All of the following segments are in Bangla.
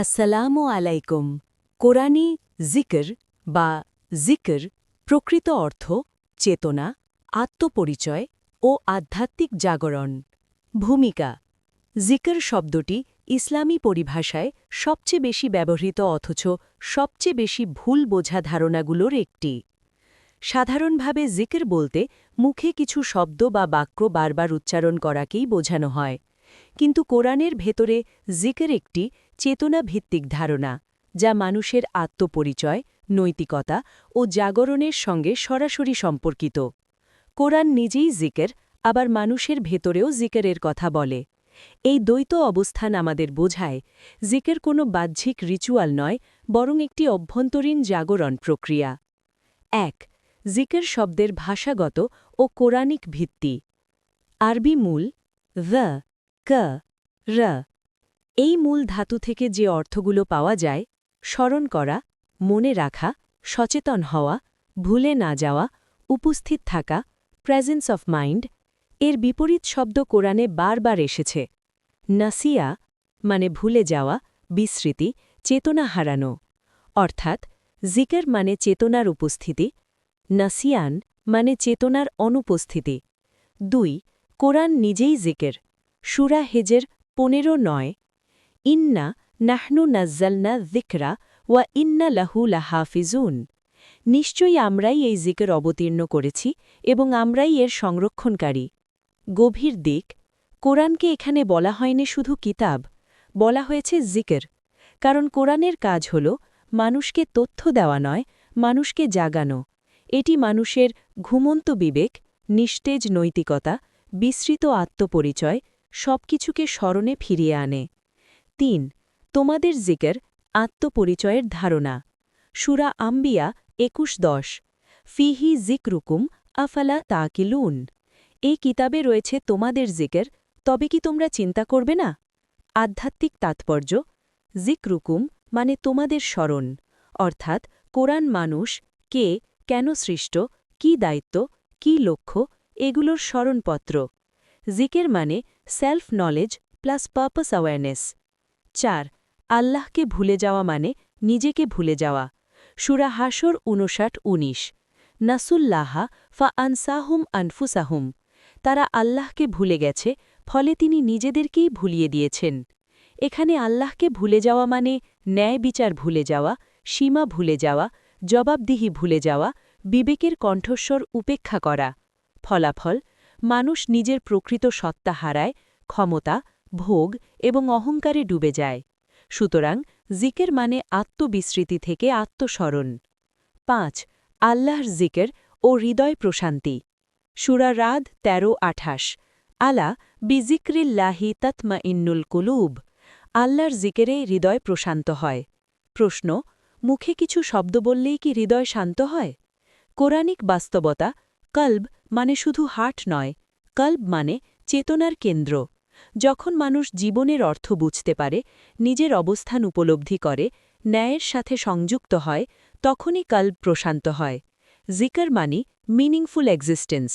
আসসালামু আলাইকুম। কোরআনী জিকর বা জিকর প্রকৃত অর্থ চেতনা, আত্মপরিচয় ও আধ্যাত্মিক জাগরণ। ভূমিকা, জিকর শব্দটি ইসলামী পরিভাষায় সবচেয়ে বেশি ব্যবহৃত অথচ সবচেয়ে বেশি ভুল বোঝা ধারণাগুলোর একটি। সাধারণভাবে জিকর বলতে মুখে কিছু শব্দ বা বাক্য বারবার উচ্চারণ করাকেই বোঝানো হয়। কিন্তু কোরআনের ভেতরে জিকের একটি চেতনাভিত্তিক ধারণা, যা মানুষের আত্মপরিচয়, নৈতিকতা ও জাগরণের সঙ্গে সরাসরি সম্পর্কিত। কোরআন নিজেই জিকের, আবার মানুষের ভেতরেও জিকেরের কথা বলে। এই দ্বৈত অবস্থান আমাদের বোঝায়, জিকের কোনো বাহ্যিক রিচুয়াল নয়, বরং একটি অভ্যন্তরীণ জাগরণ প্রক্রিয়া। এক, জিকের শব্দের ভাষাগত ও কোরআনিক ভিত্তি। আরবি মূল দ্য ক, র। এই মূল ধাতু থেকে যে অর্থগুলো পাওয়া যায়, স্মরণ করা, মনে রাখা, সচেতন হওয়া, ভুলে না যাওয়া, উপস্থিত থাকা প্রেজেন্স অফ মাইন্ড এর বিপরীত শব্দ কোরআনে বারবার এসেছে। নাসিয়া মানে ভুলে যাওয়া, বিস্মৃতি, চেতনা হারানো, অর্থাৎ জিকের মানে চেতনার উপস্থিতি, নাসিয়ান মানে চেতনার অনুপস্থিতি। দুই, কোরআন নিজেই জিকের। সুরা হেজের পনেরো নয় ইন্না নাহনু নাজ্জালনা জিকরা ওয়া ইন্না লাহু লাহাফিজুন। নিশ্চয়ই আমরাই এই জিকের অবতীর্ণ করেছি এবং আমরাই এর সংরক্ষণকারী। গভীর দিক, কোরআনকে এখানে বলা হয়নি শুধু কিতাব, বলা হয়েছে জিকের। কারণ কোরআনের কাজ হল মানুষকে তথ্য দেওয়া নয়, মানুষকে জাগানো। এটি মানুষের ঘুমন্ত বিবেক, নিস্তেজ নৈতিকতা, বিস্তৃত আত্মপরিচয়, সবকিছুকে স্মরণে ফিরিয়ে আনে। তিন, তোমাদের জিকের আত্মপরিচয়ের ধারণা। সুরা আম্বিয়া একুশ দশ, ফিহি জিকরুকুম আফালা তাকিলুন। এই কিতাবে রয়েছে তোমাদের জিকের, তবে কি তোমরা চিন্তা করবে না? আধ্যাত্মিক তাৎপর্য, জিকরুকুম মানে তোমাদের স্মরণ, অর্থাৎ কোরআন মানুষ কে কেন সৃষ্ট, কি দায়িত্ব, কি লক্ষ্য, এগুলোর স্মরণপত্র। জিকের মানে self knowledge plus purpose awareness. চার, আল্লাহকে ভুলে যাওয়া মানে নিজেকে ভুলে যাওয়া। সুরা হাসর উনষাট উনিশ নাসুল্লাহা ফা আনসাহুম আনফুসাহুম। তারা আল্লাহকে ভুলে গেছে, ফলে তিনি নিজেদেরকেই ভুলিয়ে দিয়েছেন। এখানে আল্লাহকে ভুলে যাওয়া মানে ন্যায় বিচার ভুলে যাওয়া, সীমা ভুলে যাওয়া, জবাবদিহি ভুলে যাওয়া, বিবেকের কণ্ঠস্বর উপেক্ষা করা। ফলাফল, মানুষ নিজের প্রকৃত সত্তা হারায়, ক্ষমতা ভোগ এবং অহংকারে ডুবে যায়। সুতরাং জিকের মানে আত্মবিস্মৃতি থেকে আত্মস্মরণ। পাঁচ, আল্লাহর জিকের ও হৃদয় প্রশান্তি। সুরা রাদ তেরো আঠাশ। আলা বিজিক্রিল্লাহি তৎমা ইন্নুল কুলুব। আল্লাহর জিকেরে হৃদয় প্রশান্ত হয়। প্রশ্ন, মুখে কিছু শব্দ বললেই কি হৃদয় শান্ত হয়? কোরআনিক বাস্তবতা, কল্ব মানে শুধু হাট নয়। কল্ব মানে চেতনার কেন্দ্র। যখন মানুষ জীবনের অর্থ বুঝতে পারে, নিজের অবস্থান উপলব্ধি করে, ন্যায়ের সাথে সংযুক্ত হয়, তখনই কল্ব প্রশান্ত হয়। জিকার মানি মিনিংফুল এক্সিস্টেন্স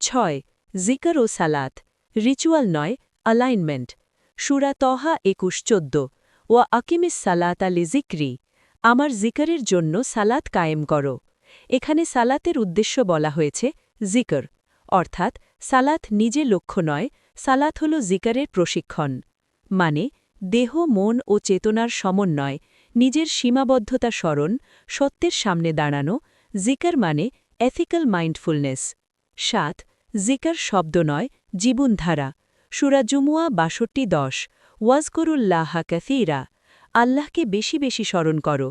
ছয়, জিকার ও সালাত। রিচুয়াল নয় অ্যালাইনমেন্ট সুরা তহা একুশ চোদ্দ। ও আকিমিস সালাত আলি জিক্রি। আমার জিকারের জন্য সালাত কায়েম করো। এখানে সালাতের উদ্দেশ্য বলা হয়েছে জিকর, অর্থাৎ সালাত নিজে লক্ষ্য নয় সালাত হল জিকারের প্রশিক্ষণ মানে দেহ, মন ও চেতনার সমন্বয়, নিজের সীমাবদ্ধতা স্মরণ, সত্যের সামনে দাঁড়ানো, জিকার মানে এথিক্যাল মাইন্ডফুলনেস সাত, জিকার শব্দ নয়, জীবনধারা। সুরা জুমুয়া বাষট্টি দশ। ওয়াজকরুল্লাহা ক্যাথিরা আল্লাহকে বেশি বেশি স্মরণ করো।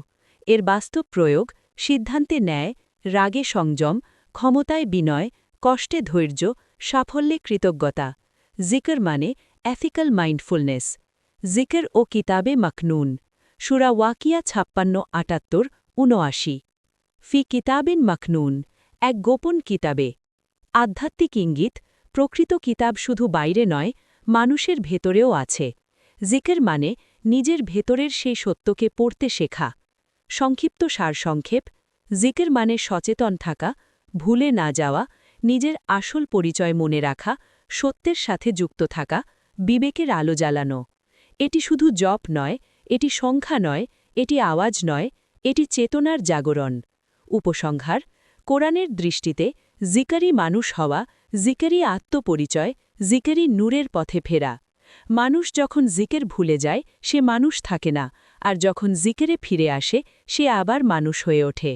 এর বাস্তব প্রয়োগ, সিদ্ধান্তে ন্যায়, রাগে সংযম, ক্ষমতায় বিনয়, কষ্টে ধৈর্য, সাফল্যে কৃতজ্ঞতা। জিকর মানে এথিক্যাল মাইন্ডফুলনেস জিকর ও কিতাবে মখনুন। সুরা ওয়াকিয়া ছাপ্পান্ন, আটাত্তর উনআশি ফি কিতাবিন মখনুন, এক গোপন কিতাবে। আধ্যাত্মিক ইঙ্গিত, প্রকৃত কিতাব শুধু বাইরে নয়, মানুষের ভেতরেও আছে। জিকের মানে নিজের ভেতরের সেই সত্যকে পড়তে শেখা। সংক্ষিপ্ত সারসংক্ষেপ, জিকের মানে সচেতন থাকা, ভুলে না যাওয়া, নিজের আসল পরিচয় মনে রাখা সত্যের সাথে যুক্ত থাকা, বিবেকের আলো জ্বালানো। এটি শুধু জপ নয়, এটি সংখ্যা নয়, এটি আওয়াজ নয়, এটি চেতনার জাগরণ। উপসংহার, কোরআনের দৃষ্টিতে জিকারি মানুষ হওয়া, জিকারি আত্মপরিচয়, জিকারি নূরের পথে ফেরা। মানুষ যখন জিকের ভুলে যায়, সে মানুষ থাকে না, আর যখন জিকেরে ফিরে আসে, সে আবার মানুষ হয়ে ওঠে।